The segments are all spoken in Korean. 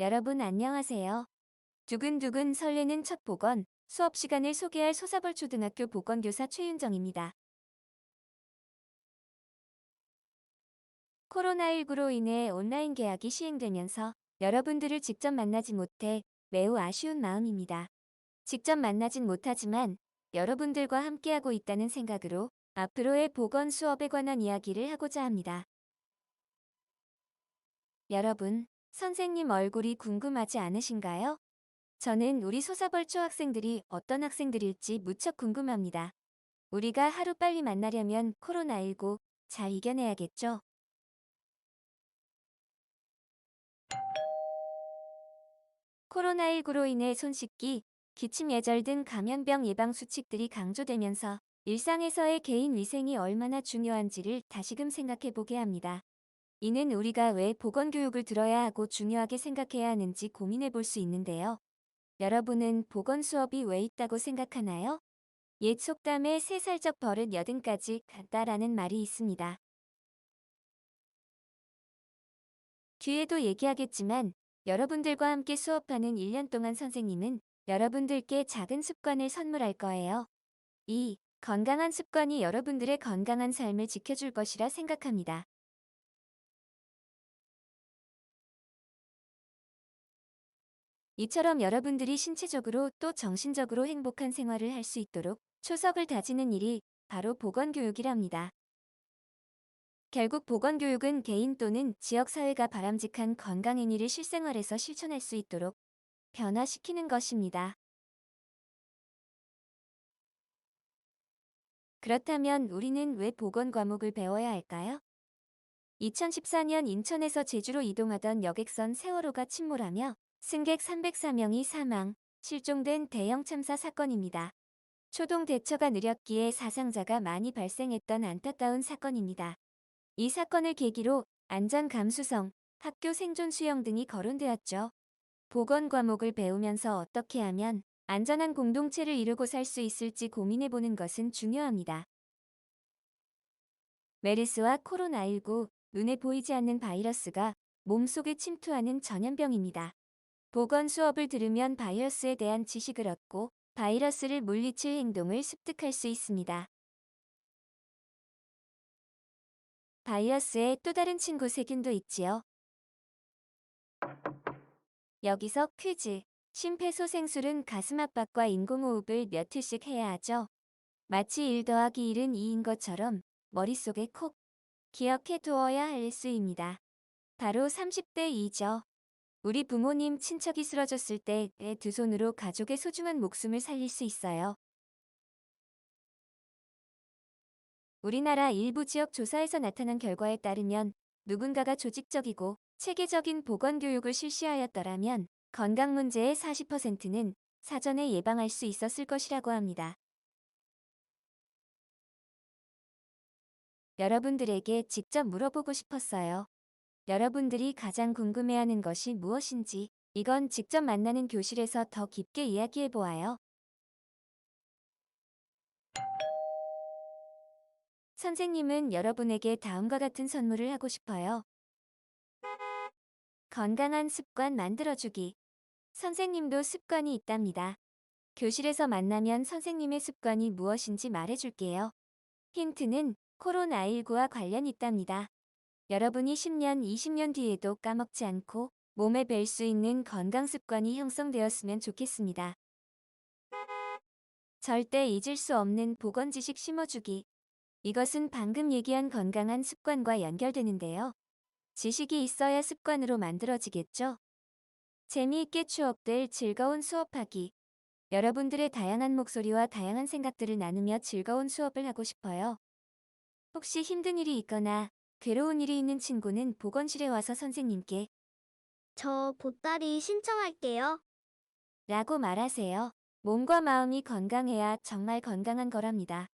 여러분 안녕하세요. 두근두근 설레는 첫 보건 수업 시간을 소개할 소사벌 초등학교 보건교사 최윤정입니다. 코로나19로 인해 온라인 계약이 시행되면서 여러분들을 직접 만나지 못해 매우 아쉬운 마음입니다. 직접 만나진 못하지만 여러분들과 함께하고 있다는 생각으로 앞으로의 보건 수업에 관한 이야기를 하고자 합니다. 여러분, 선생님 얼굴이 궁금하지 않으신가요? 저는 우리 소사벌초 학생들이 어떤 학생들일지 무척 궁금합니다. 우리가 하루 빨리 만나려면 코로나19 잘 이겨내야겠죠? 코로나19로 인해 손 씻기, 기침 예절 등 감염병 예방 수칙들이 강조되면서 일상에서의 개인 위생이 얼마나 중요한지를 다시금 생각해 보게 합니다. 이는 우리가 왜 보건교육을 들어야 하고 중요하게 생각해야 하는지 고민해 볼 수 있는데요. 여러분은 보건 수업이 왜 있다고 생각하나요? 옛 속담에 세 살적 버릇 여든까지 같다라는 말이 있습니다. 뒤에도 얘기하겠지만 여러분들과 함께 수업하는 1년 동안 선생님은 여러분들께 작은 습관을 선물할 거예요. 이 건강한 습관이 여러분들의 건강한 삶을 지켜줄 것이라 생각합니다. 이처럼 여러분들이 신체적으로 또 정신적으로 행복한 생활을 할 수 있도록 초석을 다지는 일이 바로 보건교육이랍니다. 결국 보건교육은 개인 또는 지역사회가 바람직한 건강행위를 실생활에서 실천할 수 있도록 변화시키는 것입니다. 그렇다면 우리는 왜 보건 과목을 배워야 할까요? 2014년 인천에서 제주로 이동하던 여객선 세월호가 침몰하며 승객 304명이 사망, 실종된 대형 참사 사건입니다. 초동 대처가 느렸기에 사상자가 많이 발생했던 안타까운 사건입니다. 이 사건을 계기로 안전 감수성, 학교 생존 수영 등이 거론되었죠. 보건 과목을 배우면서 어떻게 하면 안전한 공동체를 이루고 살 수 있을지 고민해 보는 것은 중요합니다. 메르스와 코로나19, 눈에 보이지 않는 바이러스가 몸속에 침투하는 전염병입니다. 보건 수업을 들으면 바이러스에 대한 지식을 얻고 바이러스를 물리칠 행동을 습득할 수 있습니다. 바이러스의 또 다른 친구 세균도 있지요. 여기서 퀴즈. 심폐소생술은 가슴 압박과 인공호흡을 몇 회씩 해야 하죠. 마치 1 더하기 1은 2인 것처럼 머릿속에 콕 기억해 두어야 할 수입니다. 바로 30대 2죠. 우리 부모님 친척이 쓰러졌을 때 두 손으로 가족의 소중한 목숨을 살릴 수 있어요. 우리나라 일부 지역 조사에서 나타난 결과에 따르면 누군가가 조직적이고 체계적인 보건교육을 실시하였더라면 건강 문제의 40%는 사전에 예방할 수 있었을 것이라고 합니다. 여러분들에게 직접 물어보고 싶었어요. 여러분들이 가장 궁금해하는 것이 무엇인지 이건 직접 만나는 교실에서 더 깊게 이야기해 보아요. 선생님은 여러분에게 다음과 같은 선물을 하고 싶어요. 건강한 습관 만들어주기. 선생님도 습관이 있답니다. 교실에서 만나면 선생님의 습관이 무엇인지 말해줄게요. 힌트는 코로나19와 관련 있답니다. 여러분이 10년, 20년 뒤에도 까먹지 않고 몸에 뵐 수 있는 건강 습관이 형성되었으면 좋겠습니다. 절대 잊을 수 없는 보건 지식 심어주기. 이것은 방금 얘기한 건강한 습관과 연결되는데요. 지식이 있어야 습관으로 만들어지겠죠? 재미있게 추억될 즐거운 수업하기. 여러분들의 다양한 목소리와 다양한 생각들을 나누며 즐거운 수업을 하고 싶어요. 혹시 힘든 일이 있거나 괴로운 일이 있는 친구는 보건실에 와서 선생님께 저 보따리 신청할게요. 라고 말하세요. 몸과 마음이 건강해야 정말 건강한 거랍니다.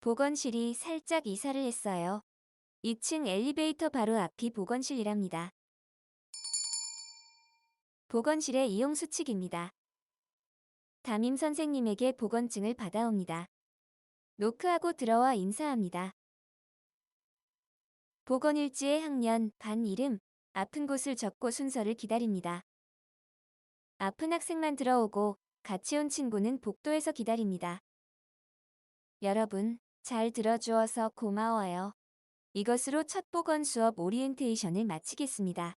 보건실이 살짝 이사를 했어요. 2층 엘리베이터 바로 앞이 보건실이랍니다. 보건실의 이용 수칙입니다. 담임 선생님에게 보건증을 받아옵니다. 노크하고 들어와 인사합니다. 보건일지의 학년, 반 이름, 아픈 곳을 적고 순서를 기다립니다. 아픈 학생만 들어오고 같이 온 친구는 복도에서 기다립니다. 여러분, 잘 들어주어서 고마워요. 이것으로 첫 보건 수업 오리엔테이션을 마치겠습니다.